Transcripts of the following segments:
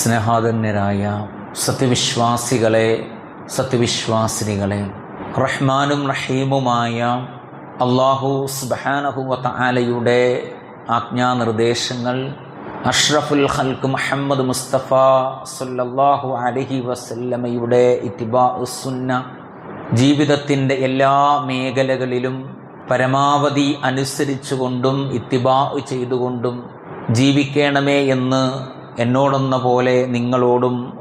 സ്നേഹാധന്യരായ സത്യവിശ്വാസികളെ സത്യവിശ്വാസിനികളെ റഹ്മാനും റഹീമുമായ അള്ളാഹു സുബാനഹുവത്ത ആലയുടെ ആജ്ഞാനിർദ്ദേശങ്ങൾ അഷ്റഫുൽ ഹൽക്ക് മുഹമ്മദ് മുസ്തഫ സല്ലല്ലാഹു അലഹി വസല്ലമയുടെ ഇത്തിബാ സുന്ന ജീവിതത്തിന്റെ എല്ലാ മേഖലകളിലും പരമാവധി അനുസരിച്ചുകൊണ്ടും ഇത്തിബാ ചെയ്തുകൊണ്ടും ജീവിക്കണമേ എന്ന് എന്നോടെന്ന പോലെ നിങ്ങളോടും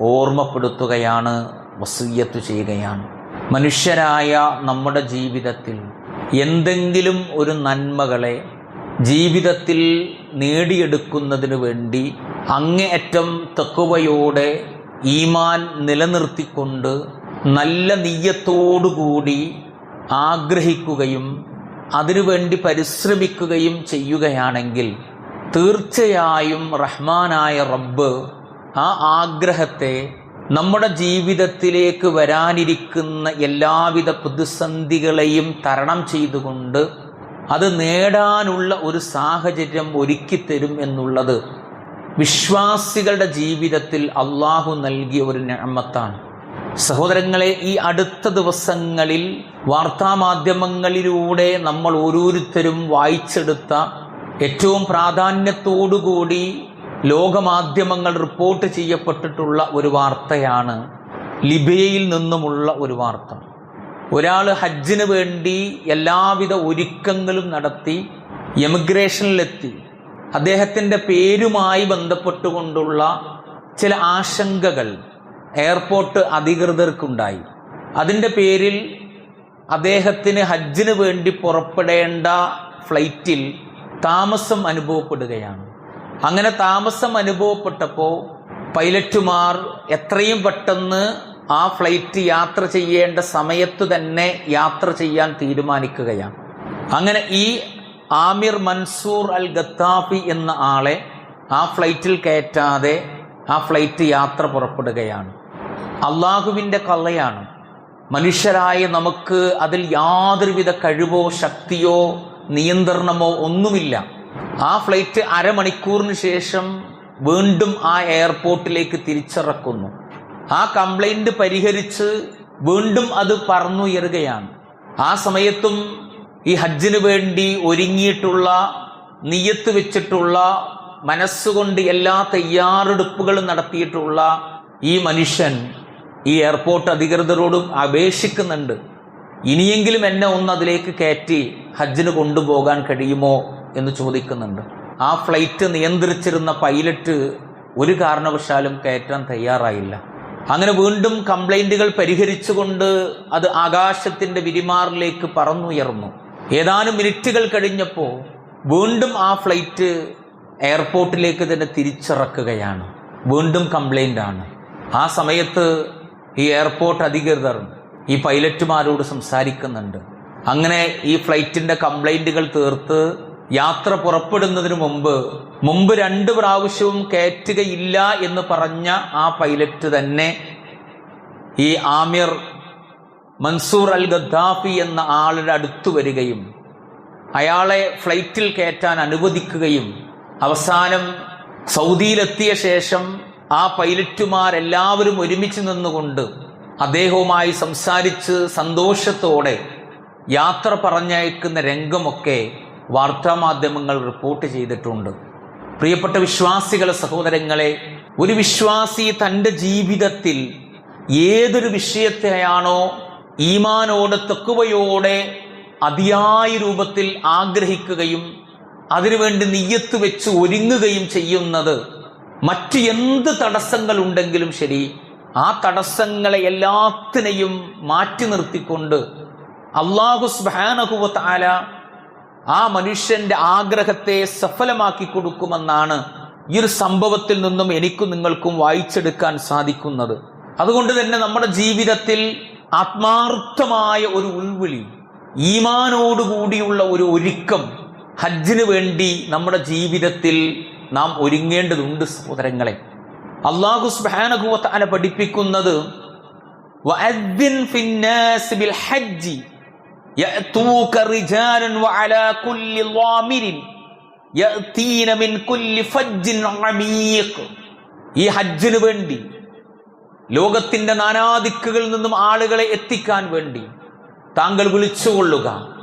ഓർമ്മപ്പെടുത്തുകയാണ് വസൂയത്ത് ചെയ്യുകയാണ്. മനുഷ്യരായ നമ്മുടെ ജീവിതത്തിൽ എന്തെങ്കിലും ഒരു നന്മകളെ ജീവിതത്തിൽ നേടിയെടുക്കുന്നതിന് വേണ്ടി അങ്ങേയറ്റം തെക്കുവയോടെ ഈമാൻ നിലനിർത്തിക്കൊണ്ട് നല്ല നീയത്തോടുകൂടി ആഗ്രഹിക്കുകയും അതിനുവേണ്ടി പരിശ്രമിക്കുകയും ചെയ്യുകയാണെങ്കിൽ തീർച്ചയായും റഹ്മാനായ റബ്ബ് ആ ആഗ്രഹത്തെ നമ്മുടെ ജീവിതത്തിലേക്ക് വരാനിരിക്കുന്ന എല്ലാവിധ പ്രതിസന്ധികളെയും തരണം ചെയ്തുകൊണ്ട് അത് നേടാനുള്ള ഒരു സാഹചര്യം ഒരുക്കിത്തരും എന്നുള്ളത് വിശ്വാസികളുടെ ജീവിതത്തിൽ അള്ളാഹു നൽകിയ ഒരു ഞമ്മത്താണ് സഹോദരങ്ങളെ ഈ അടുത്ത ദിവസങ്ങളിൽ വാർത്താമാധ്യമങ്ങളിലൂടെ നമ്മൾ ഓരോരുത്തരും വായിച്ചെടുത്ത ഏറ്റവും പ്രാധാന്യത്തോടുകൂടി ലോകമാധ്യമങ്ങൾ റിപ്പോർട്ട് ചെയ്യപ്പെട്ടിട്ടുള്ള ഒരു വാർത്തയാണ് ലിബിയയിൽ നിന്നുമുള്ള ഒരു വാർത്ത. ഒരാൾ ഹജ്ജിന് വേണ്ടി എല്ലാവിധ ഒരുക്കങ്ങളും നടത്തി എമിഗ്രേഷനിലെത്തി. അദ്ദേഹത്തിന്റെ പേരുമായി ബന്ധപ്പെട്ടുകൊണ്ടുള്ള ചില ആശങ്കകൾ എയർപോർട്ട് അധികൃതർക്കുണ്ടായി. അതിന്റെ പേരിൽ അദ്ദേഹത്തിന് ഹജ്ജിന് വേണ്ടി പുറപ്പെടേണ്ട ഫ്ലൈറ്റിൽ താമസം അനുഭവപ്പെടുകയാണ്. അങ്ങനെ താമസം അനുഭവപ്പെട്ടപ്പോൾ പൈലറ്റുമാർ എത്രയും പെട്ടെന്ന് ആ ഫ്ലൈറ്റ് യാത്ര ചെയ്യേണ്ട സമയത്ത് തന്നെ യാത്ര ചെയ്യാൻ തീരുമാനിക്കുകയാണ്. അങ്ങനെ ഈ ആമിർ മൻസൂർ അൽ ഗത്താഫി എന്ന ആളെ ആ ഫ്ലൈറ്റിൽ കയറ്റാതെ ആ ഫ്ലൈറ്റ് യാത്ര പുറപ്പെടുകയാണ്. അള്ളാഹുവിന്റെ കള്ളയാണ്. മനുഷ്യരായ നമുക്ക് അതിൽ യാതൊരുവിധ കഴിവോ ശക്തിയോ നിയന്ത്രണമോ ഒന്നുമില്ല. ആ ഫ്ലൈറ്റ് അരമണിക്കൂറിന് ശേഷം വീണ്ടും ആ എയർപോർട്ടിലേക്ക് തിരിച്ചിറക്കുന്നു. ആ കംപ്ലൈന്റ് പരിഹരിച്ച് വീണ്ടും അത് പറന്നുയരുകയാണ്. ആ സമയത്തും ഈ ഹജ്ജിന് വേണ്ടി ഒരുങ്ങിയിട്ടുള്ള നിയത്ത് വെച്ചിട്ടുള്ള മനസ്സുകൊണ്ട് എല്ലാ തയ്യാറെടുപ്പുകളും നടത്തിയിട്ടുള്ള ഈ മനുഷ്യൻ ഈ എയർപോർട്ട് അധികൃതരോടും അപേക്ഷിക്കുന്നുണ്ട്. ഇനിയെങ്കിലും എന്നെ ഒന്ന് അതിലേക്ക് കയറ്റി ഹജ്ജിന് കൊണ്ടുപോകാൻ കഴിയുമോ എന്ന് ചോദിക്കുന്നുണ്ട്. ആ ഫ്ലൈറ്റ് നിയന്ത്രിച്ചിരുന്ന പൈലറ്റ് ഒരു കാരണവശാലും കയറ്റാൻ തയ്യാറായില്ല. അങ്ങനെ വീണ്ടും കംപ്ലൈന്റുകൾ പരിഹരിച്ചുകൊണ്ട് അത് ആകാശത്തിന്റെ വിരിമാറിലേക്ക് പറന്നുയർന്നു. ഏതാനും മിനിറ്റുകൾ കഴിഞ്ഞപ്പോൾ വീണ്ടും ആ ഫ്ലൈറ്റ് എയർപോർട്ടിലേക്ക് തന്നെ തിരിച്ചിറക്കുകയാണ്. വീണ്ടും കംപ്ലൈന്റ് ആണ്. ആ സമയത്ത് ഈ എയർപോർട്ട് അധികൃതർ ഈ പൈലറ്റുമാരോട് സംസാരിക്കുന്നുണ്ട്. അങ്ങനെ ഈ ഫ്ലൈറ്റിന്റെ കംപ്ലൈന്റുകൾ തീർത്ത് യാത്ര പുറപ്പെടുന്നതിന് മുമ്പ് മുമ്പ് രണ്ട് പ്രാവശ്യവും കയറ്റുകയില്ല എന്ന് പറഞ്ഞ ആ പൈലറ്റ് തന്നെ ഈ ആമിർ മൻസൂർ അൽ ഗദ്ദാഫി എന്ന ആളുടെ അടുത്തു വരികയും അയാളെ ഫ്ലൈറ്റിൽ കയറ്റാൻ അനുവദിക്കുകയും അവസാനം സൗദിയിലെത്തിയ ശേഷം ആ പൈലറ്റുമാരെല്ലാവരും ഒരുമിച്ച് നിന്നുകൊണ്ട് അദ്ദേഹവുമായി സംസാരിച്ച് സന്തോഷത്തോടെ യാത്ര പറഞ്ഞയക്കുന്ന രംഗമൊക്കെ വാർത്താമാധ്യമങ്ങൾ റിപ്പോർട്ട് ചെയ്തിട്ടുണ്ട്. പ്രിയപ്പെട്ട വിശ്വാസികളെ സഹോദരങ്ങളെ ഒരു വിശ്വാസി തന്റെ ജീവിതത്തിൽ ഏതൊരു വിഷയത്തെയാണോ ഈമാനോട് തെക്കുവയോടെ അതിയായ രൂപത്തിൽ ആഗ്രഹിക്കുകയും അതിനുവേണ്ടി നെയ്യത്ത് വെച്ച് ഒരുങ്ങുകയും ചെയ്യുന്നത് മറ്റ് എന്ത് തടസ്സങ്ങൾ ഉണ്ടെങ്കിലും ശരി ആ തടസ്സങ്ങളെ എല്ലാത്തിനെയും മാറ്റി നിർത്തിക്കൊണ്ട് അള്ളാഹു സ്ബാനഹുവത്ത് ആല ആ മനുഷ്യന്റെ ആഗ്രഹത്തെ സഫലമാക്കി കൊടുക്കുമെന്നാണ് ഈ ഒരു സംഭവത്തിൽ നിന്നും എനിക്കും നിങ്ങൾക്കും വായിച്ചെടുക്കാൻ സാധിക്കുന്നത്. അതുകൊണ്ട് തന്നെ നമ്മുടെ ജീവിതത്തിൽ ആത്മാർത്ഥമായ ഒരു ഉൾവിളി ഈമാനോടുകൂടിയുള്ള ഒരു ഒരുക്കം ഹജ്ജിന് വേണ്ടി നമ്മുടെ ജീവിതത്തിൽ നാം ഒരുങ്ങേണ്ടതുണ്ട് സഹോദരങ്ങളെ. അള്ളാഹു സുബാനകുവത്താല പഠിപ്പിക്കുന്നത് ഈ ഹജ്ജിന് വേണ്ടി ലോകത്തിന്റെ നാനാദിക്കുകളിൽ നിന്നും ആളുകളെ എത്തിക്കാൻ വേണ്ടി താങ്കൾ വിളിച്ചുകൊള്ളുക.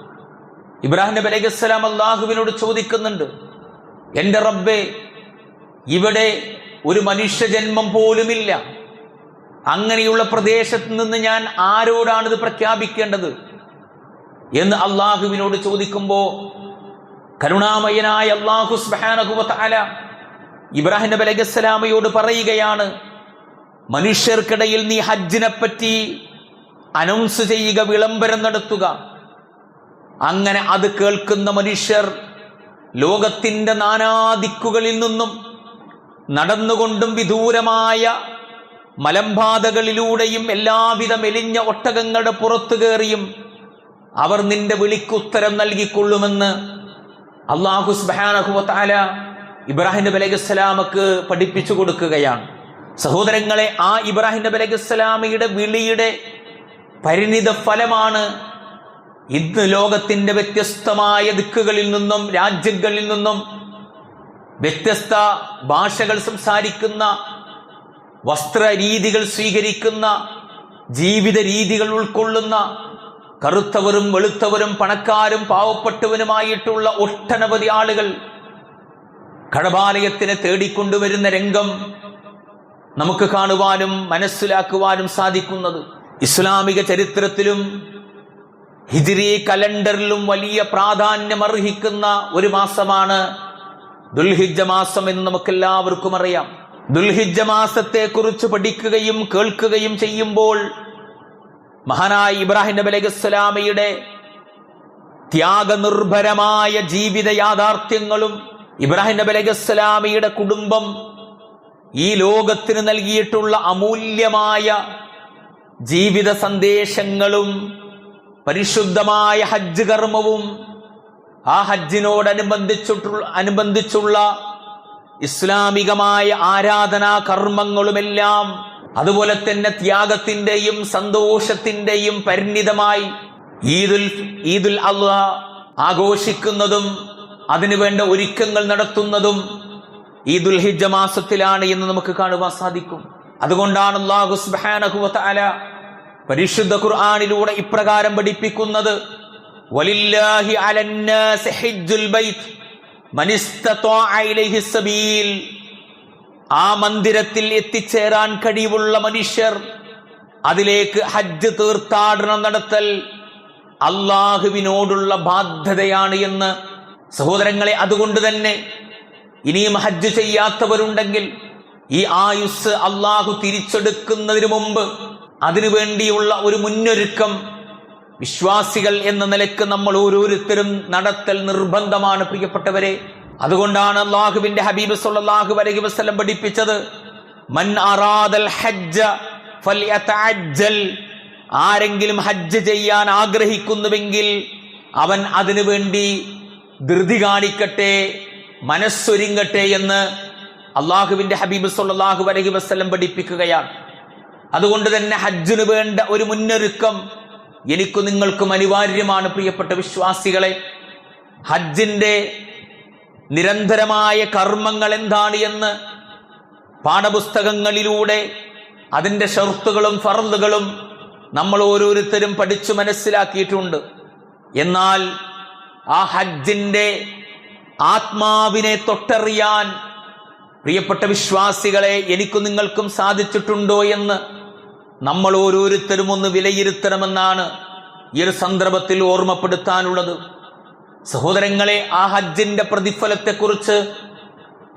ഇബ്രാഹിം നബി അലൈഹി അസ്സലാം അള്ളാഹുവിനോട് ചോദിക്കുന്നുണ്ട് എന്റെ റബ്ബെ ഇവിടെ ഒരു മനുഷ്യജന്മം പോലുമില്ല. അങ്ങനെയുള്ള പ്രദേശത്ത് നിന്ന് ഞാൻ ആരോടാണ് ഇത് പ്രഖ്യാപിക്കേണ്ടത്? എന്ന് അള്ളാഹുവിനോട് ചോദിക്കുമ്പോ കരുണാമയനായ അള്ളാഹു സ്ബാനഹുല ഇബ്രാഹിം നബി അലൈഹിസ്സലാമയോട് പറയുകയാണ് മനുഷ്യർക്കിടയിൽ നീ ഹജ്ജിനെ പറ്റി അനൗൺസ് ചെയ്യുക വിളംബരം നടത്തുക. അങ്ങനെ അത് കേൾക്കുന്ന മനുഷ്യർ ലോകത്തിന്റെ നാനാദിക്കുകളിൽ നിന്നും നടന്നുകൊണ്ടും വിദൂരമായ മലമ്പാതകളിലൂടെയും എല്ലാവിധ മെലിഞ്ഞ ഒട്ടകങ്ങളുടെ പുറത്തു കയറിയും അവർ നിന്റെ വിളിക്കുത്തരം നൽകിക്കൊള്ളുമെന്ന് അള്ളാഹു സ്ബാനഹുല ഇബ്രാഹിം നബി അലൈഹി സ്വലാമക്ക് പഠിപ്പിച്ചു കൊടുക്കുകയാണ്. സഹോദരങ്ങളെ ആ ഇബ്രാഹിം നബി അലൈഹി വിളിയുടെ പരിണിത ഫലമാണ് ഇന്ന് ലോകത്തിന്റെ വ്യത്യസ്തമായ ദിക്കുകളിൽ നിന്നും രാജ്യങ്ങളിൽ നിന്നും വ്യത്യസ്ത ഭാഷകൾ സംസാരിക്കുന്ന വസ്ത്രരീതികൾ സ്വീകരിക്കുന്ന ജീവിത രീതികൾ ഉൾക്കൊള്ളുന്ന കറുത്തവരും വെളുത്തവരും പണക്കാരും പാവപ്പെട്ടവനുമായിട്ടുള്ള ഒട്ടനവധി ആളുകൾ കടബാലയത്തിനെ തേടിക്കൊണ്ടുവരുന്ന രംഗം നമുക്ക് കാണുവാനും മനസ്സിലാക്കുവാനും സാധിക്കുന്നത്. ഇസ്ലാമിക ചരിത്രത്തിലും ഹിജിരി കലണ്ടറിലും വലിയ പ്രാധാന്യം അർഹിക്കുന്ന ഒരു മാസമാണ് ദുൽഹിജ മാസം എന്ന് നമുക്കെല്ലാവർക്കും അറിയാം. ദുൽഹിജ മാസത്തെ കുറിച്ച് പഠിക്കുകയും കേൾക്കുകയും ചെയ്യുമ്പോൾ മഹാനായ ഇബ്രാഹിം നബി അലൈഹി സ്വലാമയുടെ ത്യാഗനിർഭരമായ ജീവിത യാഥാർത്ഥ്യങ്ങളും ഇബ്രാഹിം നബി അലൈഹി സ്വലാമയുടെ കുടുംബം ഈ ലോകത്തിന് നൽകിയിട്ടുള്ള അമൂല്യമായ ജീവിത സന്ദേശങ്ങളും പരിശുദ്ധമായ ഹജ്ജ് കർമ്മവും ആ ഹജ്ജിനോടനുബന്ധിച്ചിട്ടുള്ള അനുബന്ധിച്ചുള്ള ഇസ്ലാമികമായ ആരാധനാ കർമ്മങ്ങളുമെല്ലാം അതുപോലെ തന്നെ ത്യാഗത്തിന്റെയും സന്തോഷത്തിന്റെയും പരിണിതമായി ഈദുൽ ഈദുൽ അള്ളാ ആഘോഷിക്കുന്നതും അതിനുവേണ്ട ഒരുക്കങ്ങൾ നടത്തുന്നതും ഈദുൽ ദുൽഹിജ മാസത്തിലാണ് എന്ന് നമുക്ക് കാണുവാൻ സാധിക്കും. അതുകൊണ്ടാണ് അള്ളാഹു സുബ്ഹാനഹു വതആല പരിശുദ്ധ ഖുർആാനിലൂടെ ഇപ്രകാരം പഠിപ്പിക്കുന്നത്. വലില്ലാഹി അലന്നാസ് ഹിജ്ജുൽ ബൈത്ത്. ആ മന്ദിരത്തിൽ എത്തിച്ചേരാൻ കഴിവുള്ള മനുഷ്യർ അതിലേക്ക് ഹജ്ജ് തീർത്ഥാടനം നടത്തൽ അള്ളാഹുവിനോടുള്ള ബാധ്യതയാണ് എന്ന് സഹോദരങ്ങളെ അതുകൊണ്ട് തന്നെ ഇനിയും ഹജ്ജ് ചെയ്യാത്തവരുണ്ടെങ്കിൽ ഈ ആയുസ് അള്ളാഹു തിരിച്ചെടുക്കുന്നതിന് മുമ്പ് അതിനു വേണ്ടിയുള്ള ഒരു മുന്നൊരുക്കം വിശ്വാസികൾ എന്ന നിലയ്ക്ക് നമ്മൾ ഓരോരുത്തരും നടത്തൽ നിർബന്ധമാണ് പ്രിയപ്പെട്ടവരെ. അതുകൊണ്ടാണ് അള്ളാഹുവിന്റെ ഹബീബ് സുല്ലാഹു അലൈഹി വസ്ലം പഠിപ്പിച്ചത് മൻ അറാദൽ ഹജ്ജ ആരെങ്കിലും ഹജ്ജ് ചെയ്യാൻ ആഗ്രഹിക്കുന്നുവെങ്കിൽ അവൻ അതിനു വേണ്ടി ധൃതി കാണിക്കട്ടെ മനസ്സൊരുങ്ങട്ടെ എന്ന് അള്ളാഹുവിന്റെ ഹബീബ് സുല്ലാഹു അലൈഹി വസ്ലം പഠിപ്പിക്കുകയാണ്. അതുകൊണ്ട് തന്നെ ഹജ്ജിന് വേണ്ട ഒരു മുന്നൊരുക്കം എനിക്കും നിങ്ങൾക്കും അനിവാര്യമാണ് പ്രിയപ്പെട്ട വിശ്വാസികളെ. ഹജ്ജിന്റെ നിരന്തരമായ കർമ്മങ്ങൾ എന്താണ് എന്ന് പാഠപുസ്തകങ്ങളിലൂടെ അതിന്റെ ഷർത്തുകളും ഫറലുകളും നമ്മൾ ഓരോരുത്തരും പഠിച്ചു മനസ്സിലാക്കിയിട്ടുണ്ട്. എന്നാൽ ആ ഹജ്ജിന്റെ ആത്മാവിനെ തൊട്ടറിയാൻ പ്രിയപ്പെട്ട വിശ്വാസികളെ എനിക്കും നിങ്ങൾക്കും സാധിച്ചിട്ടുണ്ടോ എന്ന് നമ്മൾ ഓരോരുത്തരും ഒന്ന് വിലയിരുത്തണമെന്നാണ് ഈ ഒരു സന്ദർഭത്തിൽ ഓർമ്മപ്പെടുത്താനുള്ളത്. സഹോദരങ്ങളെ ആ ഹജ്ജിന്റെ പ്രതിഫലത്തെക്കുറിച്ച്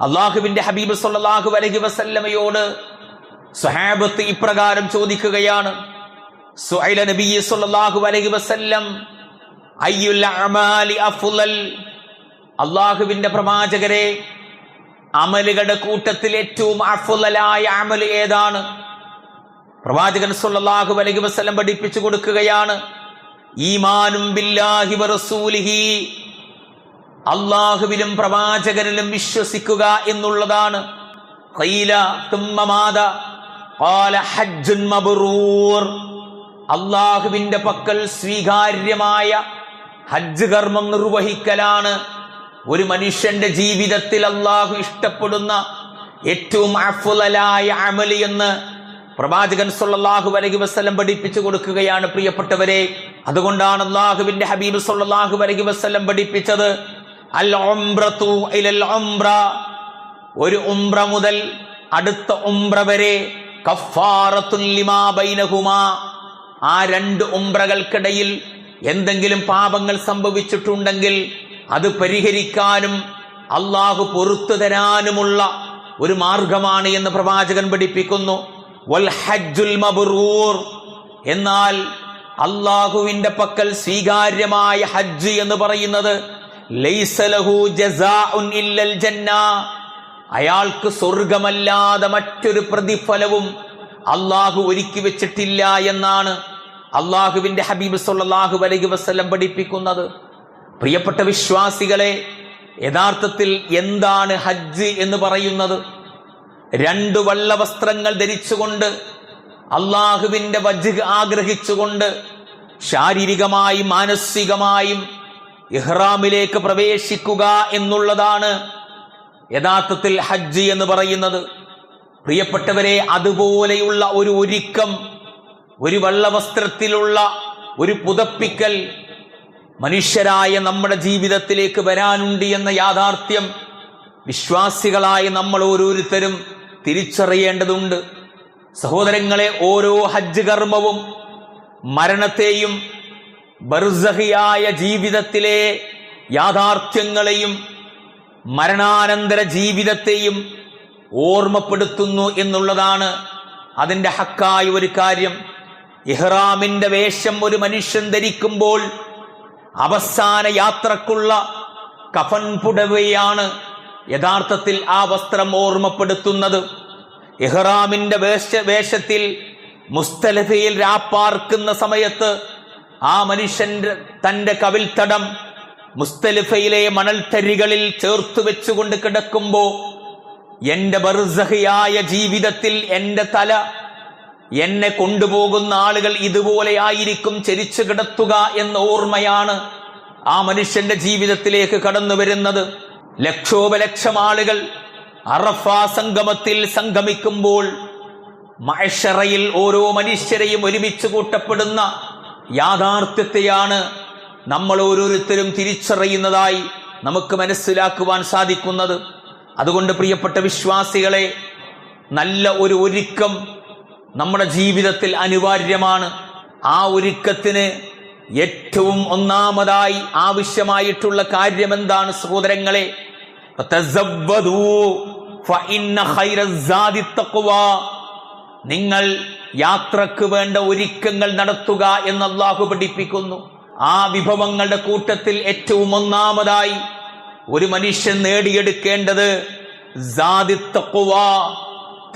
അള്ളാഹുവിന്റെ ഹബീബ് സല്ലല്ലാഹു അലഹി വസല്ലമയോട് സുഹാബത്ത് ഇപ്രകാരം ചോദിക്കുകയാണ്. വസല്ലം അമാലി അള്ളാഹുവിന്റെ പ്രവാചകരെ അമലുകളുടെ കൂട്ടത്തിൽ ഏറ്റവും അഫുലായ അമൽ ഏതാണ്? പ്രവാചകൻ സല്ലല്ലാഹു അലൈഹി വസ്ലം പഠിപ്പിച്ചു കൊടുക്കുകയാണ്. ഈമാനും ബില്ലാഹി വറസൂലിഹി അള്ളാഹുവിലും പ്രവാചകനിലും വിശ്വസിക്കുക എന്നുള്ളതാണ്. അള്ളാഹുവിന്റെ പക്കൽ സ്വീകാര്യമായ ഹജ്ജ് കർമ്മം നിർവഹിക്കലാണ്. ഒരു മനുഷ്യന്റെ ജീവിതത്തിൽ അള്ളാഹു ഇഷ്ടപ്പെടുന്ന ഏറ്റവും അഫുലായ അമലി എന്ന് പ്രവാചകൻ സല്ലല്ലാഹു അലൈഹി വസ്ലം പഠിപ്പിച്ചു കൊടുക്കുകയാണ് പ്രിയപ്പെട്ടവരെ. അതുകൊണ്ടാണ് അള്ളാഹുവിന്റെ ഹബീബ് സല്ലല്ലാഹു അലൈഹി വസ്ലം പഠിപ്പിച്ചത്. അൽ ഒരു ഉംറ മുതൽ അടുത്ത ഉംറ വരെ ആ രണ്ട് ഉംറകൾക്കിടയിൽ എന്തെങ്കിലും പാപങ്ങൾ സംഭവിച്ചിട്ടുണ്ടെങ്കിൽ അത് പരിഹരിക്കാനും അള്ളാഹു പൊറത്തു തരാനുമുള്ള ഒരു മാർഗമാണ് എന്ന് പ്രവാചകൻ പഠിപ്പിക്കുന്നു. വൽ ഹജ്ജുൽ എന്നാൽ അള്ളാഹുവിന്റെ പക്കൽ സ്വീകാര്യമായ ഹജ്ജ് എന്ന് പറയുന്നത് അയാൾക്ക് സ്വർഗമല്ലാതെ മറ്റൊരു പ്രതിഫലവും അള്ളാഹു ഒരുക്കി വെച്ചിട്ടില്ല എന്നാണ് അള്ളാഹുവിന്റെ ഹബീബ് സല്ലാഹു അലൈഹി വസ്ലം പഠിപ്പിക്കുന്നത്. പ്രിയപ്പെട്ട വിശ്വാസികളെ യഥാർത്ഥത്തിൽ എന്താണ് ഹജ്ജ് എന്ന് പറയുന്നത്? രണ്ട് വള്ള വസ്ത്രങ്ങൾ ധരിച്ചുകൊണ്ട് അള്ളാഹുവിന്റെ വജ് ആഗ്രഹിച്ചുകൊണ്ട് ശാരീരികമായും മാനസികമായും ഇഹ്റാമിലേക്ക് പ്രവേശിക്കുക എന്നുള്ളതാണ് യഥാർത്ഥത്തിൽ ഹജ്ജ് എന്ന് പറയുന്നത്. പ്രിയപ്പെട്ടവരെ അതുപോലെയുള്ള ഒരു ഒരുക്കം ഒരു വള്ളവസ്ത്രത്തിലുള്ള ഒരു പുതപ്പിക്കൽ മനുഷ്യരായ നമ്മുടെ ജീവിതത്തിലേക്ക് വരാനുണ്ട് എന്ന യാഥാർത്ഥ്യം വിശ്വാസികളായ നമ്മൾ ഓരോരുത്തരും തിരിച്ചറിയേണ്ടതുണ്ട്. സഹോദരങ്ങളെ ഓരോ ഹജ്ജ് കർമ്മവും മരണത്തെയും ബർസഹിയായ ജീവിതത്തിലെ യാഥാർത്ഥ്യങ്ങളെയും മരണാനന്തര ജീവിതത്തെയും ഓർമ്മപ്പെടുത്തുന്നു എന്നുള്ളതാണ് അതിന്റെ ഹക്കായ ഒരു കാര്യം. ഇഹ്റാമിന്റെ വേഷം ഒരു മനുഷ്യൻ ധരിക്കുമ്പോൾ അവസാന യാത്രക്കുള്ള കഫൻ പുടവയാണ് യഥാർത്ഥത്തിൽ ആ വസ്ത്രം ഓർമ്മപ്പെടുത്തുന്നത്. ഇഹ്റാമിന്റെ വേഷ വേഷത്തിൽ മുസ്തലഫയിൽ രാപ്പാർക്കുന്ന സമയത്ത് ആ മനുഷ്യന്റെ തന്റെ കവിൽത്തടം മുസ്തലിഫയിലെ മണൽത്തരികളിൽ ചേർത്ത് വെച്ചുകൊണ്ട് കിടക്കുമ്പോൾ എന്റെ ബർസഹിയായ ജീവിതത്തിൽ എന്റെ തല എന്നെ കൊണ്ടുപോകുന്ന ആളുകൾ ഇതുപോലെ ആയിരിക്കും ചരിച്ചു കിടത്തുക എന്ന ഓർമ്മയാണ് ആ മനുഷ്യന്റെ ജീവിതത്തിലേക്ക് കടന്നു വരുന്നത്. ലക്ഷോപലക്ഷം ആളുകൾ അറഫ സംഗമത്തിൽ സംഗമിക്കുമ്പോൾ മഴഷറയിൽ ഓരോ മനുഷ്യരെയും ഒരുമിച്ച് കൂട്ടപ്പെടുന്ന യാഥാർത്ഥ്യത്തെയാണ് നമ്മൾ ഓരോരുത്തരും തിരിച്ചറിയുന്നതായി നമുക്ക് മനസ്സിലാക്കുവാൻ സാധിക്കുന്നത്. അതുകൊണ്ട് പ്രിയപ്പെട്ട വിശ്വാസികളെ നല്ല ഒരു ഒരുക്കം നമ്മുടെ ജീവിതത്തിൽ അനിവാര്യമാണ്. ആ ഒരുക്കത്തിന് ഏറ്റവും ഒന്നാമതായി ആവശ്യമായിട്ടുള്ള കാര്യമെന്താണ് സഹോദരങ്ങളെ? നിങ്ങൾ യാത്രയ്ക്ക് വേണ്ട ഒരുക്കങ്ങൾ നടത്തുക എന്ന് അള്ളാഹു പഠിപ്പിക്കുന്നു. ആ വിഭവങ്ങളുടെ കൂട്ടത്തിൽ ഏറ്റവും ഒന്നാമതായി ഒരു മനുഷ്യൻ നേടിയെടുക്കേണ്ടത്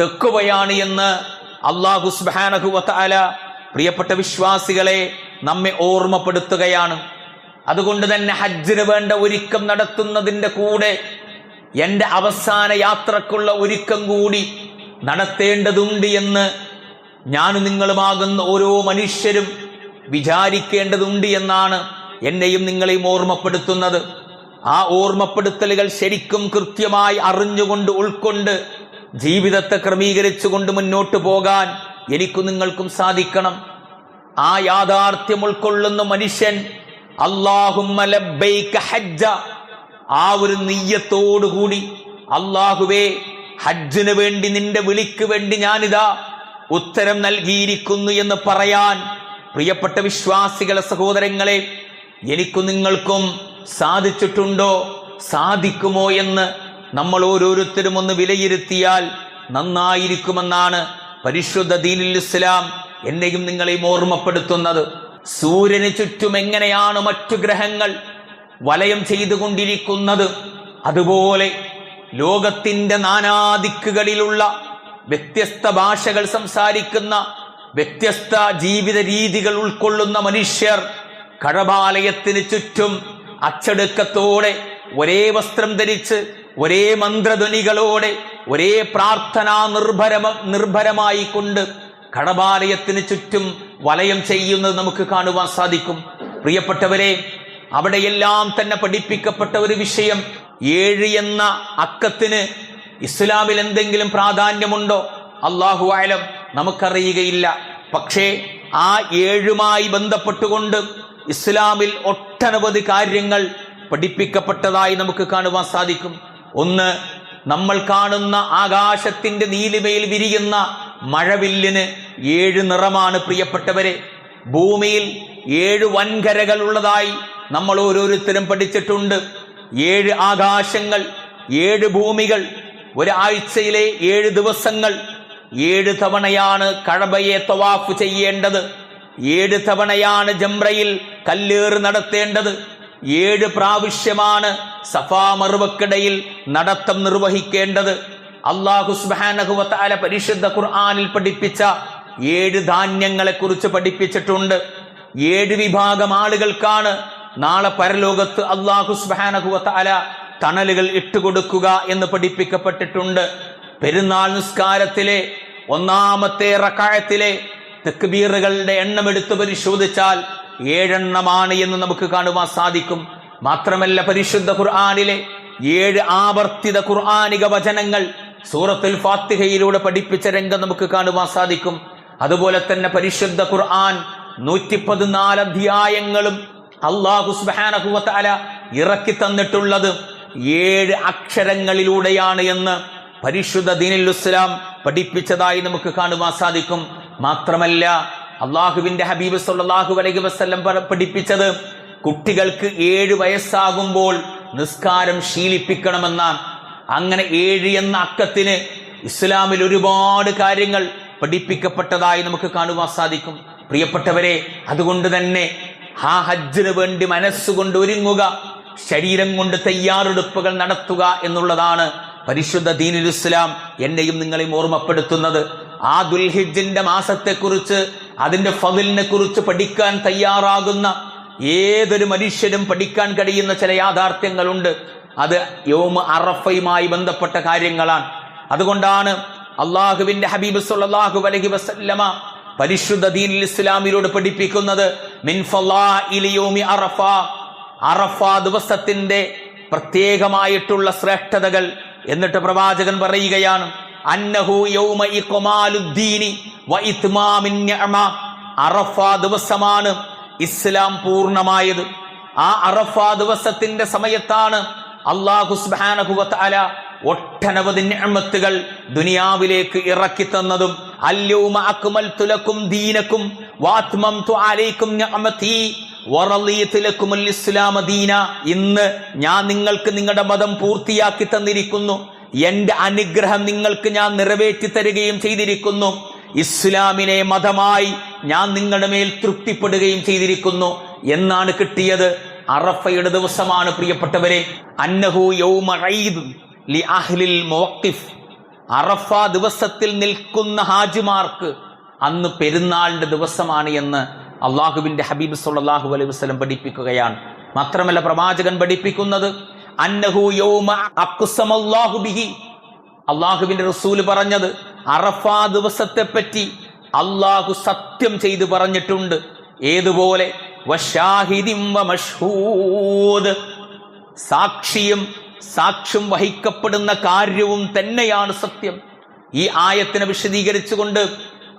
തെക്കുവയാണ് എന്ന് അള്ളാഹു സുബ്ഹാനഹു വതആല പ്രിയപ്പെട്ട വിശ്വാസികളെ നമ്മെ ഓർമ്മപ്പെടുത്തുകയാണ്. അതുകൊണ്ട് തന്നെ ഹജ്ജിന് വേണ്ട ഒരുക്കം നടത്തുന്നതിന്റെ കൂടെ എന്റെ അവസാന യാത്രക്കുള്ള ഒരുക്കം കൂടി നടത്തേണ്ടതുണ്ട് എന്ന് ഞാൻ നിങ്ങളുമാകുന്ന ഓരോ മനുഷ്യരും വിചാരിക്കേണ്ടതുണ്ട് എന്നാണ് എന്നെയും നിങ്ങളെയും ഓർമ്മപ്പെടുത്തുന്നത്. ആ ഓർമ്മപ്പെടുത്തലുകൾ ശരിക്കും കൃത്യമായി അറിഞ്ഞുകൊണ്ട് ഉൾക്കൊണ്ട് ജീവിതത്തെ ക്രമീകരിച്ചുകൊണ്ട് മുന്നോട്ട് പോകാൻ എനിക്കും നിങ്ങൾക്കും സാധിക്കണം. ആ യാഥാർത്ഥ്യം ഉൾക്കൊള്ളുന്ന മനുഷ്യൻ അള്ളാഹുമ്മ ലബ്ബൈക ഹജ്ജ ആ ഒരു നെയ്യത്തോടുകൂടി അള്ളാഹുവേ ഹജ്ജിനു വേണ്ടി നിന്റെ വിളിക്ക് വേണ്ടി ഞാനിതാ ഉത്തരം നൽകിയിരിക്കുന്നു എന്ന് പറയാൻ പ്രിയപ്പെട്ട വിശ്വാസികളെ സഹോദരങ്ങളെ എനിക്കും നിങ്ങൾക്കും സാധിച്ചിട്ടുണ്ടോ? സാധിക്കുമോ എന്ന് നമ്മൾ ഓരോരുത്തരും ഒന്ന് വിലയിരുത്തിയാൽ നന്നായിരിക്കുമെന്നാണ് പരിശുദ്ധ ദീനുൽ ഇസ്ലാം എന്നെയും നിങ്ങളെയും ഓർമ്മപ്പെടുത്തുന്നത്. സൂര്യന് ചുറ്റും എങ്ങനെയാണ് മറ്റു ഗ്രഹങ്ങൾ? വലയം ചെയ്തുകൊണ്ടിരിക്കുന്നത്. അതുപോലെ ലോകത്തിന്റെ നാനാദിക്കുകളിലുള്ള വ്യത്യസ്ത ഭാഷകൾ സംസാരിക്കുന്ന വ്യത്യസ്ത ജീവിത രീതികൾ ഉൾക്കൊള്ളുന്ന മനുഷ്യർ കഴബാലയത്തിന് ചുറ്റും അച്ചടുക്കത്തോടെ ഒരേ വസ്ത്രം ധരിച്ച് ഒരേ മന്ത്രധ്വനികളോടെ ഒരേ പ്രാർത്ഥനാ നിർഭര നിർഭരമായി കൊണ്ട് കടബാലയത്തിന് ചുറ്റും വലയം ചെയ്യുന്നത് നമുക്ക് കാണുവാൻ സാധിക്കും. പ്രിയപ്പെട്ടവരെ അവിടെയെല്ലാം തന്നെ പഠിപ്പിക്കപ്പെട്ട ഒരു വിഷയം ഏഴ് എന്ന അക്കത്തിന് ഇസ്ലാമിൽ എന്തെങ്കിലും പ്രാധാന്യമുണ്ടോ? അള്ളാഹു ആലം നമുക്കറിയുകയില്ല. പക്ഷേ ആ ഏഴുമായി ബന്ധപ്പെട്ടുകൊണ്ട് ഇസ്ലാമിൽ ഒട്ടനവധി കാര്യങ്ങൾ പഠിപ്പിക്കപ്പെട്ടതായി നമുക്ക് കാണുവാൻ സാധിക്കും. ഒന്ന് നമ്മൾ കാണുന്ന ആകാശത്തിന്റെ നീലിമയിൽ വിരിയുന്ന മഴവില്ലിന് ഏഴ് നിറമാണ് പ്രിയപ്പെട്ടവരെ. ഭൂമിയിൽ ഏഴ് വൻകരകൾ ഉള്ളതായി നമ്മൾ ഓരോരുത്തരും പഠിച്ചിട്ടുണ്ട്. ഏഴ് ആകാശങ്ങൾ ഏഴ് ഭൂമികൾ ഒരാഴ്ചയിലെ ഏഴ് ദിവസങ്ങൾ. ഏഴ് തവണയാണ് കഴബയെ തവാഫ് ചെയ്യേണ്ടത്. ഏഴ് തവണയാണ് ജംറയിൽ കല്ലേറ് നടത്തേണ്ടത്. ഏഴ് പ്രാവശ്യമാണ് സഫാ മറുവക്കിടയിൽ നടത്തം നിർവഹിക്കേണ്ടത്. അള്ളാഹു സുബാനഹുവത്താല പരിശുദ്ധ ഖുർആാനിൽ പഠിപ്പിച്ച ഏഴ് ധാന്യങ്ങളെ കുറിച്ച് പഠിപ്പിച്ചിട്ടുണ്ട്. ഏഴ് വിഭാഗം ആളുകൾക്കാണ് നാളെ പരലോകത്ത് അള്ളാഹു സുബാനഹുവത്താല തണലുകൾ ഇട്ടുകൊടുക്കുക എന്ന് പഠിപ്പിക്കപ്പെട്ടിട്ടുണ്ട്. പെരുന്നാൾ നിസ്കാരത്തിലെ ഒന്നാമത്തെ റക്കായത്തിലെ തെക്കുബീറുകളുടെ എണ്ണം എടുത്ത് പരിശോധിച്ചാൽ ഏഴെണ്ണമാണ് എന്ന് നമുക്ക് കാണുവാൻ സാധിക്കും. മാത്രമല്ല പരിശുദ്ധ ഖുർആാനിലെ ഏഴ് ആവർത്തിത ഖുർആാനിക വചനങ്ങൾ സൂറത്തുൽ ഫാത്തിഹയിലൂടെ പഠിപ്പിച്ച രംഗം നമുക്ക് കാണുവാൻ സാധിക്കും. അതുപോലെ തന്നെ പരിശുദ്ധ ഖുർആൻ നൂറ്റി പതിനാല് അധ്യായങ്ങളും അള്ളാഹു സുബാനഹുവല ഇറക്കി തന്നിട്ടുള്ളത് ഏഴ് അക്ഷരങ്ങളിലൂടെയാണ് എന്ന് പരിശുദ്ധ ദീനുൽ ഇസ്ലാം പഠിപ്പിച്ചതായി നമുക്ക് കാണുവാൻ സാധിക്കും. മാത്രമല്ല അള്ളാഹുവിന്റെ ഹബീബ് സല്ലാഹു അലൈഹി വസ്ല്ലം പഠിപ്പിച്ചത് കുട്ടികൾക്ക് ഏഴ് വയസ്സാകുമ്പോൾ നിസ്കാരം ശീലിപ്പിക്കണമെന്നാണ്. അങ്ങനെ ഏഴ് എന്ന അക്കത്തിന് ഇസ്ലാമിൽ ഒരുപാട് കാര്യങ്ങൾ പഠിപ്പിക്കപ്പെട്ടതായി നമുക്ക് കാണുവാൻ സാധിക്കും. പ്രിയപ്പെട്ടവരെ അതുകൊണ്ട് തന്നെ ആ ഹജ്ജിന് വേണ്ടി മനസ്സുകൊണ്ട് ഒരുങ്ങുക ശരീരം കൊണ്ട് തയ്യാറെടുപ്പുകൾ നടത്തുക എന്നുള്ളതാണ് പരിശുദ്ധ ദീനുൽ ഇസ്ലാം എന്നെയും നിങ്ങളെയും ഓർമ്മപ്പെടുത്തുന്നത്. ആ ദുൽഹിജിന്റെ മാസത്തെക്കുറിച്ച് അതിന്റെ ഫതിലിനെ കുറിച്ച് പഠിക്കാൻ തയ്യാറാകുന്ന ഏതൊരു മനുഷ്യനും പഠിക്കാൻ കഴിയുന്ന ചില യാഥാർത്ഥ്യങ്ങളുണ്ട്. അത് യോമ അറഫയുമായി ബന്ധപ്പെട്ട കാര്യങ്ങളാണ്. അതുകൊണ്ടാണ് അള്ളാഹുവിന്റെ ഹബീബ് സല്ലല്ലാഹു അലൈഹി വസല്ലമ പരിശുദ്ധ ദീനിൽ ഇസ്ലാമിലൂടെ പഠിപ്പിക്കുന്നത് അറഫ അറഫ ദിവസത്തിന്റെ പ്രത്യേകമായിട്ടുള്ള ശ്രേഷ്ഠതകൾ എന്നിട്ട് പ്രവാചകൻ പറയുകയാണ് അന്നഹു യൗമ അറഫ ദിവസമാണ് ഇസ്ലാം പൂർണമായത്. ആ അറഫ ദിവസത്തിന്റെ സമയത്താണ് അള്ളാഹു സുബ്ഹാനഹു വ തആല ഒട്ടനവധി ഞാമത്തുകൾ ദുനിയാവിലേക്ക് ഇറക്കി തന്നതും അല്യവും അക്മൽ തുലക്കും ദീനക്കും വാത്മം ഇസ്ലാമ ദീന. ഇന്ന് ഞാൻ നിങ്ങൾക്ക് നിങ്ങളുടെ മതം പൂർത്തിയാക്കി തന്നിരിക്കുന്നു. എന്റെ അനുഗ്രഹം നിങ്ങൾക്ക് ഞാൻ നിറവേറ്റി തരികയും ചെയ്തിരിക്കുന്നു. ഇസ്ലാമിനെ മതമായി ഞാൻ നിങ്ങളുടെ മേൽ തൃപ്തിപ്പെടുകയും ചെയ്തിരിക്കുന്നു. എന്നാണ് കിട്ടിയത് അറഫയുടെ ദിവസമാണ് പ്രിയപ്പെട്ടവരെ. അന്നഹു യൗമ ലി അഹ്ലിൽ മൗഖിഫ് അറഫ ദിവസത്തിൽ നിൽക്കുന്ന ഹാജിമാർക്ക് അന്ന് പെരുന്നാളിന്റെ ദിവസമാണ് എന്ന് അള്ളാഹുവിന്റെ ഹബീബ് സുല്ലാഹു അലൈഹി വസ്ലം പഠിപ്പിക്കുകയാണ്. മാത്രമല്ല പ്രവാചകൻ പഠിപ്പിക്കുന്നത് അള്ളാഹുവിന്റെ റസൂൽ പറഞ്ഞത് അറഫ ദിവസത്തെ പറ്റി അള്ളാഹു സത്യം ചെയ്തു പറഞ്ഞിട്ടുണ്ട്. ഏതുപോലെ? സാക്ഷിയും സാക്ഷ്യം വഹിക്കപ്പെടുന്ന കാര്യവും തന്നെയാണ് സത്യം. ഈ ആയത്തിനെ വിശദീകരിച്ചുകൊണ്ട്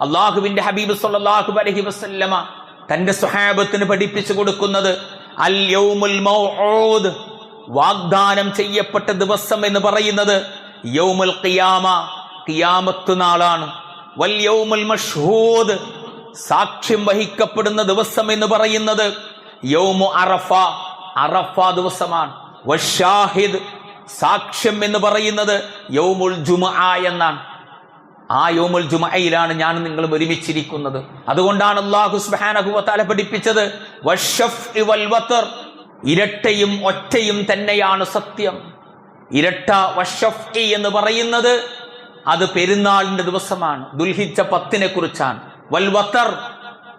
അള്ളാഹുവിന്റെ ഹബീബ് സല്ലാഹു അലഹി വസല്ലമ തന്റെ സ്വഹാബത്തിന് പഠിപ്പിച്ചു കൊടുക്കുന്നത് അൽ യൗമുൽ മൗഊദ് വാഗ്ദാനം ചെയ്യപ്പെട്ട ദിവസം എന്ന് പറയുന്നത് യൗമുൽ ഖിയാമ ഖിയാമത്ത് നാളാണ്. വൽ യൗമുൽ മഷ്ഹൂദ് സാക്ഷ്യം വഹിക്കപ്പെടുന്ന ദിവസം എന്ന് പറയുന്നത് യൗമു അറഫ അറഫ ദിവസമാണ്. വഷാഹിദ് സാക്ഷ്യം എന്ന് പറയുന്നത് യൗമുൽ ജുമ എന്നാണ്. ആ യോമുൽ ജുമയിലാണ് ഞാൻ നിങ്ങൾ ഒരുമിച്ചിരിക്കുന്നത്. അതുകൊണ്ടാണ് അള്ളാഹു സുബ്ഹാനഹു വതആല പഠിപ്പിച്ചത് ഇരട്ടയും ഒറ്റയും തന്നെയാണ് സത്യം. ഇരട്ട വഷഫ് എന്ന് പറയുന്നത് അത് പെരുന്നാളിന്റെ ദിവസമാണ് ദുൽഹിജ്ജ പത്തിനെ കുറിച്ചാണ്. വൽവത്തർ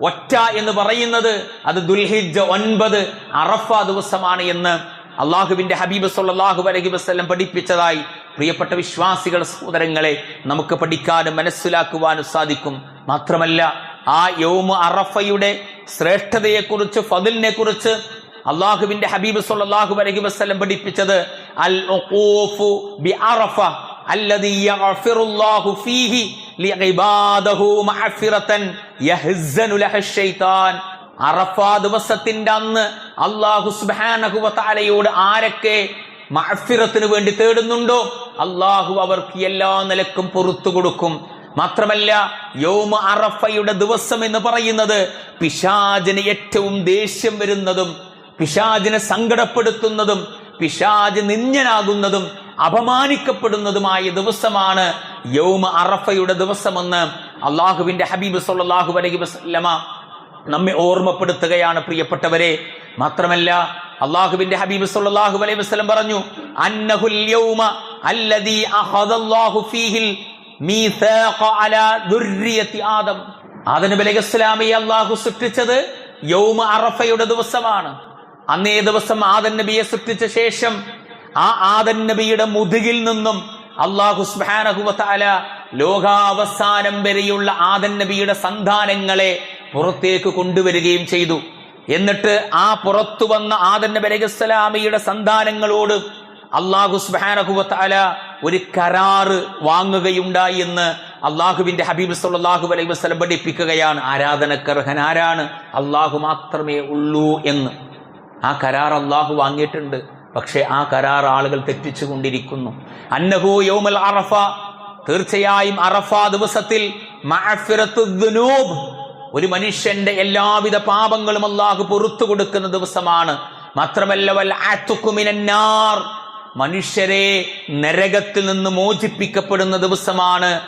ഒറ്റ എന്ന് പറയുന്നത് അത് ദുൽഹിജ ഒൻപത് അറഫ ദിവസമാണ് എന്ന് അള്ളാഹുവിന്റെ ഹബീബ് സല്ലല്ലാഹു അലൈഹി വസല്ലം പഠിപ്പിച്ചതായി പ്രിയപ്പെട്ട വിശ്വാസികൾ സഹോദരങ്ങളെ നമുക്ക് പഠിക്കാനും മനസ്സിലാക്കുവാനും സാധിക്കും മാത്രമല്ല ആ യോമ അറഫയുടെ ശ്രേഷ്ഠതയെക്കുറിച്ച് ഫതിലിനെ കുറിച്ച് അള്ളാഹുവിന്റെ ഹബീബ് സല്ലല്ലാഹു അലൈഹി വസല്ലം പഠിപ്പിച്ചത് അൽ ഉഖൂഫു ബി അറഫ الذي يغفر الله فيه لعباده مغفرة يهزن لها الشيطان അറഫാ ദിവസത്തിന്റെ അന്ന് അള്ളാഹു തആലയോട് ആരൊക്കെ മഹഫിറത്തിന് വേണ്ടി തേടുന്നുണ്ടോ? അള്ളാഹു അവർക്ക് എല്ലാ നിലക്കും പുറത്തു കൊടുക്കും. മാത്രമല്ല യോമ അറഫയുടെ ദിവസം എന്ന് പറയുന്നത് പിശാചിന് ഏറ്റവും ദേഷ്യം വരുന്നതും പിശാചിനെ സങ്കടപ്പെടുത്തുന്നതും പിശാജ് നിന്യനാകുന്നതും അപമാനിക്കപ്പെടുന്നതുമായ ദിവസമാണ് യൗമ അറഫയുടെ ദിവസമെന്ന് അള്ളാഹുവിന്റെ ഹബീബ് സല്ലാഹു അലൈഹി വസല്ലമ നമ്മെ ഓർമ്മപ്പെടുത്തുകയാണ് പ്രിയപ്പെട്ടവരെ. മാത്രമല്ല അള്ളാഹുവിന്റെ ഹബീബ് സല്ലല്ലാഹു അലൈഹി വസ്ലം പറഞ്ഞു അന്നഹുൽ യൗമ അല്ലദീ ഫീഹിൽ അലാ ദുർരിയത്തി ആദം. അള്ളാഹു സൃഷ്ടിച്ചത് യൗമ അറഫയുടെ ദിവസമാണ്. അന്നേ ദിവസം ആദൻ നബിയെ സൃഷ്ടിച്ച ശേഷം ആ ആദൻ നബിയുടെ മുതുകിൽ നിന്നും അള്ളാഹു സുബ്ഹാനഹു വ ലോകാവസാനം വരെയുള്ള ആദൻ നബിയുടെ സന്താനങ്ങളെ പുറത്തേക്ക് കൊണ്ടുവരികയും ചെയ്തു. എന്നിട്ട് ആ പുറത്തു വന്ന ആദൻ നബി സന്താനങ്ങളോട് അള്ളാഹു സുബ്ഹാനഹു വ ഒരു കരാറ് വാങ്ങുകയുണ്ടായി എന്ന് അള്ളാഹുവിന്റെ ഹബീബ് സല്ലാഹു അലൈഹി വസ്ലം പഠിപ്പിക്കുകയാണ്. ആരാധനക്കർഹൻ ആരാണ്? അള്ളാഹു മാത്രമേ ഉള്ളൂ എന്ന്. ആ കരാർ അള്ളാഹു വാങ്ങിയിട്ടുണ്ട്. പക്ഷേ ആ കരാർ ആളുകൾ തെറ്റിച്ചു കൊണ്ടിരിക്കുന്നു അന്നഹു യൗമൽ അറഫ തീർച്ചയായും അറഫ ദിവസത്തിൽ ഒരു മനുഷ്യന്റെ എല്ലാവിധ പാപങ്ങളും അള്ളാഹു പുറത്തു കൊടുക്കുന്ന ദിവസമാണ്. മാത്രമല്ല മിനന്നാർ മനുഷ്യരെ നരകത്തിൽ നിന്ന് മോചിപ്പിക്കപ്പെടുന്ന ദിവസമാണ്.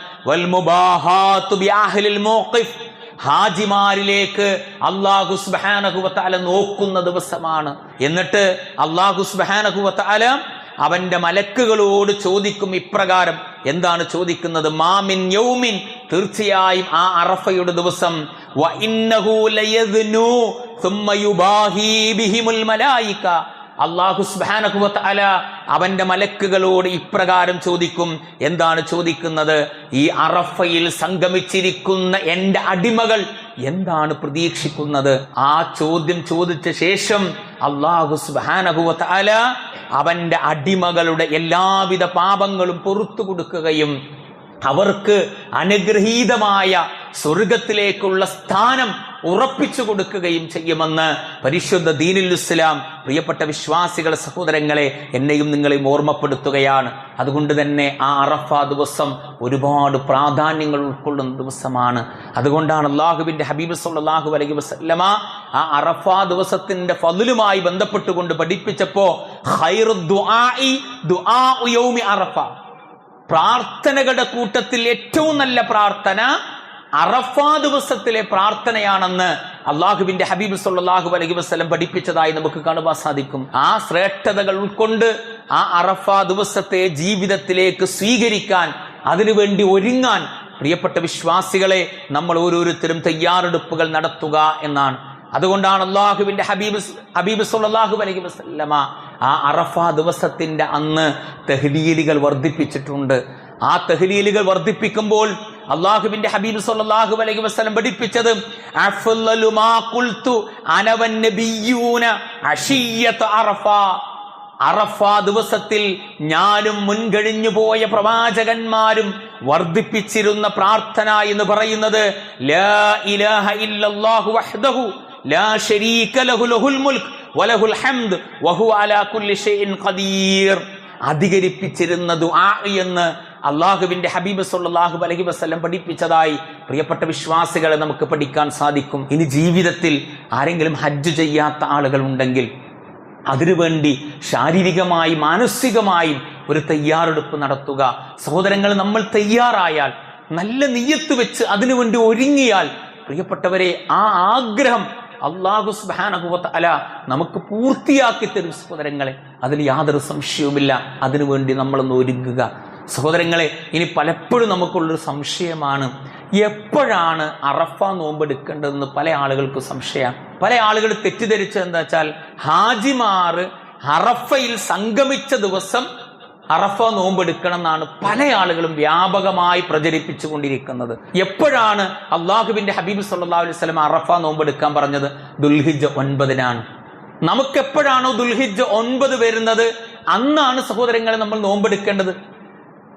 ഹാജിമാരിലേക്ക് അള്ളാഹു സുബാനഹുവത്താല നോക്കുന്ന ദിവസമാണ്. എന്നിട്ട് അള്ളാഹു സുബാനഹുവത്താല അവന്റെ മലക്കുകളോട് ചോദിക്കും ഇപ്രകാരം എന്താണ് ചോദിക്കുന്നത്? മാമിൻ യൗമിൻ. തീർച്ചയായും ആ അറഫയുടെ ദിവസം അള്ളാഹു സുബാനഹുവത്ത് അല അവന്റെ മലക്കുകളോട് ഇപ്രകാരം ചോദിക്കും. എന്താണ് ചോദിക്കുന്നത്? ഈ അറഫയിൽ സംഗമിച്ചിരിക്കുന്ന എന്റെ അടിമകൾ എന്താണ് പ്രതീക്ഷിക്കുന്നത്? ആ ചോദ്യം ചോദിച്ച ശേഷം അള്ളാഹു സുബാനഹുവത്ത് അല അവന്റെ അടിമകളുടെ എല്ലാവിധ പാപങ്ങളും പുറത്തു കൊടുക്കുകയും അവർക്ക് അനുഗ്രഹീതമായ സ്വർഗത്തിലേക്കുള്ള സ്ഥാനം ഉറപ്പിച്ചു കൊടുക്കുകയും ചെയ്യുമെന്ന് പരിശുദ്ധ ദീനുൽ ഇസ്ലാം പ്രിയപ്പെട്ട വിശ്വാസികളെ സഹോദരങ്ങളെ എന്നെയും നിങ്ങളെയും ഓർമ്മപ്പെടുത്തുകയാണ്. അതുകൊണ്ട് തന്നെ ആ അറഫ ദിവസം ഒരുപാട് പ്രാധാന്യങ്ങൾ ഉൾക്കൊള്ളുന്ന ദിവസമാണ്. അതുകൊണ്ടാണ് അള്ളാഹുബിന്റെ ഹബീബ് സല്ലല്ലാഹു അലൈഹി വസല്ലമ ആ അറഫ ദിവസത്തിന്റെ ഫതിലുമായി ബന്ധപ്പെട്ടുകൊണ്ട് പഠിപ്പിച്ചപ്പോ ഖൈറു ദുആഇ ദുആഉ യൗമി അറഫ. പ്രാർത്ഥനകളുടെ കൂട്ടത്തിൽ ഏറ്റവും നല്ല പ്രാർത്ഥന അറഫ ദിവസത്തിലെ പ്രാർത്ഥനയാണെന്ന് അള്ളാഹുവിന്റെ ഹബീബ് സല്ലാഹു അലൈഹി വസ്ലം പഠിപ്പിച്ചതായി നമുക്ക് കാണുവാൻ സാധിക്കും. ആ ശ്രേഷ്ഠതകൾ ഉൾക്കൊണ്ട് ആ അറഫാ ദിവസത്തെ ജീവിതത്തിലേക്ക് സ്വീകരിക്കാൻ അതിനുവേണ്ടി ഒരുങ്ങാൻ പ്രിയപ്പെട്ട വിശ്വാസികളെ നമ്മൾ ഓരോരുത്തരും തയ്യാറെടുപ്പുകൾ നടത്തുക എന്നാണ്. അതുകൊണ്ടാണ് അള്ളാഹുവിന്റെ ഹബീബ് ഹബീബ് സല്ലല്ലാഹു അലൈഹി വസല്ലമ ആ അറഫാ ദിവസത്തിന്റെ അന്ന് തെഹ്ലീലുകൾ വർദ്ധിപ്പിച്ചിട്ടുണ്ട്. ആ തെഹ്ലീലുകൾ വർദ്ധിപ്പിക്കുമ്പോൾ അള്ളാഹുവിന്റെ ഹബീബ് സല്ലാഹു അലൈഹി വസല്ലം പഠിപ്പിച്ചത് അറഫ. ദിവസത്തിൽ ഞാനും മുൻകഴിഞ്ഞു പോയ പ്രവാചകന്മാരും വർദ്ധിപ്പിച്ചിരുന്ന പ്രാർത്ഥന എന്ന് പറയുന്നത് അധികരിപ്പിച്ചിരുന്ന ദുആ എന്ന് അള്ളാഹുവിന്റെ ഹബീബ് സല്ലല്ലാഹു അലഹി വസ്ലം പഠിപ്പിച്ചതായി പ്രിയപ്പെട്ട വിശ്വാസികളെ നമുക്ക് പഠിക്കാൻ സാധിക്കും. ഇനി ജീവിതത്തിൽ ആരെങ്കിലും ഹജ്ജ് ചെയ്യാത്ത ആളുകൾ ഉണ്ടെങ്കിൽ അതിനുവേണ്ടി ശാരീരികമായി മാനസികമായും ഒരു തയ്യാറെടുപ്പ് നടത്തുക. സഹോദരങ്ങൾ നമ്മൾ തയ്യാറായാൽ നല്ല നെയ്യത്ത് വെച്ച് അതിനുവേണ്ടി ഒരുങ്ങിയാൽ പ്രിയപ്പെട്ടവരെ ആ ആഗ്രഹം അള്ളാഹു സുബാനഹുവത്ത് അല നമുക്ക് പൂർത്തിയാക്കി തരും സഹോദരങ്ങളെ. അതിൽ യാതൊരു സംശയവുമില്ല. അതിനുവേണ്ടി നമ്മളൊന്ന് ഒരുങ്ങുക. സഹോദരങ്ങളെ ഇനി പലപ്പോഴും നമുക്കുള്ളൊരു സംശയമാണ് എപ്പോഴാണ് അറഫ നോമ്പ് നോമ്പെടുക്കേണ്ടതെന്ന് പല ആളുകൾക്ക് സംശയം. പല ആളുകൾ തെറ്റിദ്ധരിച്ചത് എന്താ വെച്ചാൽ ഹാജിമാർ അറഫയിൽ സംഗമിച്ച ദിവസം അറഫ നോമ്പെടുക്കണം എന്നാണ് പല ആളുകളും വ്യാപകമായി പ്രചരിപ്പിച്ചു കൊണ്ടിരിക്കുന്നത് എപ്പോഴാണ് അള്ളാഹുബിന്റെ ഹബീബ് സല്ലാ അലൈഹി സ്വലം അറഫ നോമ്പെടുക്കാൻ പറഞ്ഞത്? ദുൽഹിജ് ഒൻപതിനാണ്. നമുക്കെപ്പോഴാണോ ദുൽഹിജ് ഒൻപത് വരുന്നത്? അന്നാണ് സഹോദരങ്ങളെ നമ്മൾ നോമ്പെടുക്കേണ്ടത്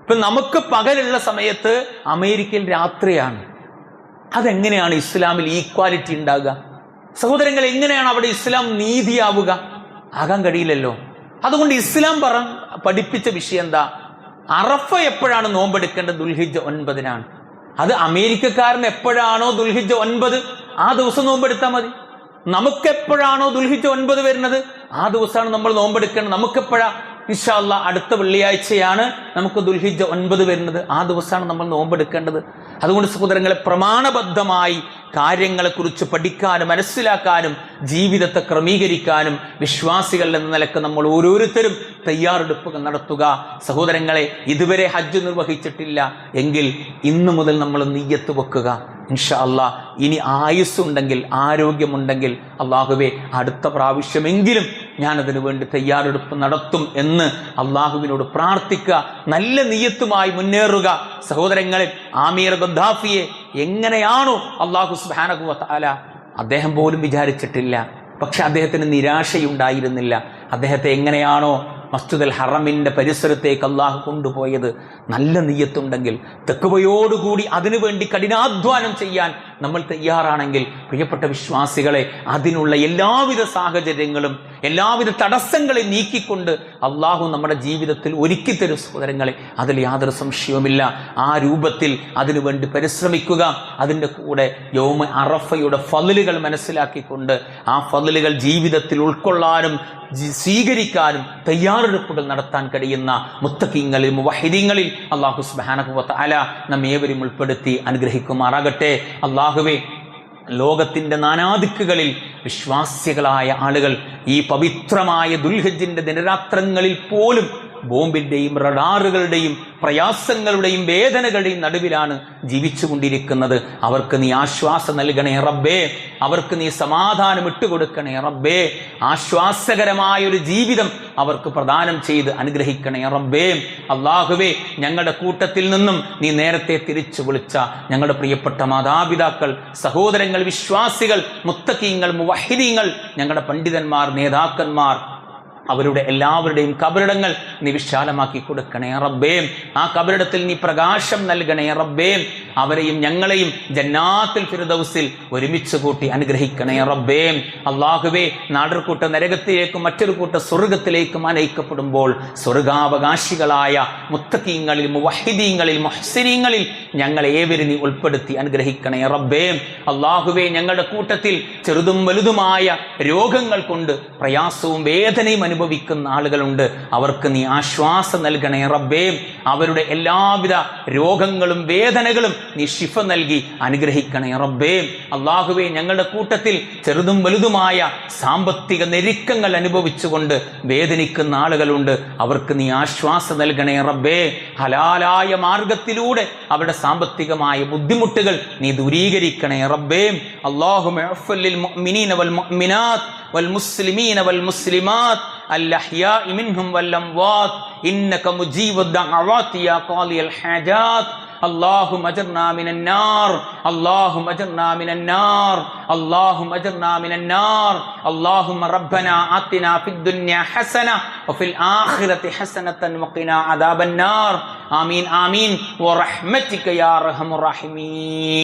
ഇപ്പൊ നമുക്ക് പകലുള്ള സമയത്ത് അമേരിക്കയിൽ രാത്രിയാണ്. അതെങ്ങനെയാണ് ഇസ്ലാമിൽ ഈക്വാലിറ്റി ഉണ്ടാകുക? സഹോദരങ്ങൾ എങ്ങനെയാണ് അവിടെ ഇസ്ലാം നീതിയാവുക? ആകാൻ കഴിയില്ലല്ലോ. അതുകൊണ്ട് ഇസ്ലാം പറ പഠിപ്പിച്ച വിഷയം എന്താ? അറഫ എപ്പോഴാണ് നോമ്പെടുക്കേണ്ടത്? ദുൽഹിജ് ഒൻപതിനാണ്. അത് അമേരിക്കക്കാരൻ എപ്പോഴാണോ ദുൽഹിജ് ഒൻപത്? ആ ദിവസം നോമ്പെടുത്താൽ മതി. നമുക്കെപ്പോഴാണോ ദുൽഹിജ് ഒൻപത് വരുന്നത്? ആ ദിവസമാണ് നമ്മൾ നോമ്പെടുക്കേണ്ടത്. നമുക്കെപ്പോഴാ? ഇൻഷാല്ല അടുത്ത വെള്ളിയാഴ്ചയാണ് നമുക്ക് ദുൽഹിജ ഒൻപത് വരുന്നത്. ആ ദിവസമാണ് നമ്മൾ നോമ്പെടുക്കേണ്ടത്. അതുകൊണ്ട് സഹോദരങ്ങളെ പ്രമാണബദ്ധമായി കാര്യങ്ങളെക്കുറിച്ച് പഠിക്കാനും മനസ്സിലാക്കാനും ജീവിതത്തെ ക്രമീകരിക്കാനും വിശ്വാസികൾ എന്ന നിലയ്ക്ക് നമ്മൾ ഓരോരുത്തരും തയ്യാറെടുപ്പുകൾ നടത്തുക. സഹോദരങ്ങളെ ഇതുവരെ ഹജ്ജ് നിർവഹിച്ചിട്ടില്ല എങ്കിൽ ഇന്നു മുതൽ നമ്മൾ നെയ്യത്ത് വെക്കുക. ഇൻഷാ അല്ലാ ഇനി ആയുസ്സുണ്ടെങ്കിൽ ആരോഗ്യമുണ്ടെങ്കിൽ അള്ളാഹുവെ അടുത്ത പ്രാവശ്യമെങ്കിലും ഞാൻ അതിനു വേണ്ടി തയ്യാറെടുപ്പ് നടത്തും എന്ന് അള്ളാഹുവിനോട് പ്രാർത്ഥിക്കുക നല്ല നീയത്തുമായി മുന്നേറുക. സഹോദരങ്ങളെ ആമീർ ഗദ്ദാഫിയെ എങ്ങനെയാണോ അള്ളാഹു സുബാനകുവ താല അദ്ദേഹം പോലും വിചാരിച്ചിട്ടില്ല. പക്ഷെ അദ്ദേഹത്തിന് നിരാശയുണ്ടായിരുന്നില്ല. അദ്ദേഹത്തെ എങ്ങനെയാണോ മസ്ജിദുൽ ഹറമിന്റെ പരിസരത്തേക്ക് അള്ളാഹു കൊണ്ടുപോയത്. നല്ല നീയത്തുണ്ടെങ്കിൽ തെക്കുവയോടുകൂടി അതിനുവേണ്ടി കഠിനാധ്വാനം ചെയ്യാൻ നമ്മൾ തയ്യാറാണെങ്കിൽ പ്രിയപ്പെട്ട വിശ്വാസികളെ അതിനുള്ള എല്ലാവിധ സാഹചര്യങ്ങളും എല്ലാവിധ തടസ്സങ്ങളെ നീക്കിക്കൊണ്ട് അള്ളാഹു നമ്മുടെ ജീവിതത്തിൽ ഒരുക്കി തരും സഹോദരങ്ങളെ. അതിൽ യാതൊരു സംശയവുമില്ല. ആ രൂപത്തിൽ അതിനുവേണ്ടി പരിശ്രമിക്കുക. അതിന്റെ കൂടെ യോമ അറഫയുടെ ഫതിലുകൾ മനസ്സിലാക്കിക്കൊണ്ട് ആ ഫതിലുകൾ ജീവിതത്തിൽ ഉൾക്കൊള്ളാനും സ്വീകരിക്കാനും തയ്യാറെടുപ്പുകൾ നടത്താൻ കഴിയുന്ന മുത്തക്കിങ്ങളിൽ മുവഹിദീങ്ങളിൽ അള്ളാഹു സുബാനഹുവത്ത് അല നമ്മേവരും ഉൾപ്പെടുത്തി അനുഗ്രഹിക്കുമാറാകട്ടെ. അള്ളാഹുവെ ലോകത്തിന്റെ നാനാദിക്കുകളിൽ വിശ്വാസികളായ ആളുകൾ ഈ പവിത്രമായ ദുൽഹജിന്റെ ദിനരാത്രങ്ങളിൽ പോലും ബോംബിന്റെയും റഡാറുകളുടെയും പ്രയാസങ്ങളുടെയും വേദനകളുടെയും നടുവിലാണ് ജീവിച്ചുകൊണ്ടിരിക്കുന്നത്. അവർക്ക് നീ ആശ്വാസം നൽകണേ റബ്ബേ. അവർക്ക് നീ സമാധാനം ഇട്ടുകൊടുക്കണേ റബ്ബേ. ആശ്വാസകരമായ ഒരു ജീവിതം അവർക്ക് പ്രദാനം ചെയ്ത് അനുഗ്രഹിക്കണേ റബ്ബേ. അള്ളാഹുവേ ഞങ്ങളുടെ കൂട്ടത്തിൽ നിന്നും നീ നേരത്തെ തിരിച്ചു വിളിച്ച ഞങ്ങളുടെ പ്രിയപ്പെട്ട മാതാപിതാക്കൾ സഹോദരങ്ങൾ വിശ്വാസികൾ മുത്തക്കീങ്ങൾ മുവഹിദീങ്ങൾ ഞങ്ങളുടെ പണ്ഡിതന്മാർ നേതാക്കന്മാർ അവരുടെ എല്ലാവരുടെയും കബറിടങ്ങൾ നീ വിശാലമാക്കി കൊടുക്കണേ റബ്ബേ. ആ കബറിടത്തിൽ നീ പ്രകാശം നൽകണേ റബ്ബേ. അവരെയും ഞങ്ങളെയും ജന്നാത്തിൽ ഫിർദൗസിൽ ഒരുമിച്ച് കൂട്ടി അനുഗ്രഹിക്കണേ റബ്ബേ. അള്ളാഹുവേ നാടർക്കൂട്ട നരകത്തിലേക്കും മറ്റൊരു കൂട്ട സ്വർഗത്തിലേക്കും അനയിക്കപ്പെടുമ്പോൾ സ്വർഗാവകാശികളായ മുത്തക്കീങ്ങളിൽ മുവഹിദീങ്ങളിൽ മൊഹസിനീങ്ങളിൽ ഞങ്ങളെ ഏവരും നീ ഉൾപ്പെടുത്തി അനുഗ്രഹിക്കണേ റബ്ബേ. അള്ളാഹുവേ ഞങ്ങളുടെ കൂട്ടത്തിൽ ചെറുതും വലുതുമായ രോഗങ്ങൾ കൊണ്ട് പ്രയാസവും വേദനയും അനുഭവിക്കുന്ന ആളുകളുണ്ട്. അവർക്ക് നീ ആശ്വാസം നൽകണേ റബ്ബേ. അവരുടെ എല്ലാവിധ രോഗങ്ങളും വേദനകളും നീ ശിഫ നൽകി അനുഗ്രഹിക്കണേ റബ്ബേ. അള്ളാഹുവെ ഞങ്ങളുടെ കൂട്ടത്തിൽ ചെറുതും വലുതുമായ സാമ്പത്തിക ഞെരുക്കങ്ങൾ അനുഭവിച്ചുകൊണ്ട് വേദനിക്കുന്ന ആളുകളുണ്ട്. അവർക്ക് നീ ആശ്വാസം നൽകണേ റബ്ബേ. ഹലാലായ മാർഗത്തിലൂടെ അവരുടെ സാമ്പത്തികമായ ബുദ്ധിമുട്ടുകൾ നീ ദൂരീകരിക്കണേ റബ്ബേ. അള്ളാഹു والمسلمين والمسلمات الأحياء منهم والأموات. إنك مجيب الدعوات يا قاضي الحاجات. اللهم اجرنا من النار. اللهم اجرنا من النار. اللهم اجرنا من النار. اللهم ربنا آتنا في الدنيا حسنة وفي الآخرة حسنة وقنا عذاب النار. آمين آمين. ورحمتك يا أرحم الراحمين.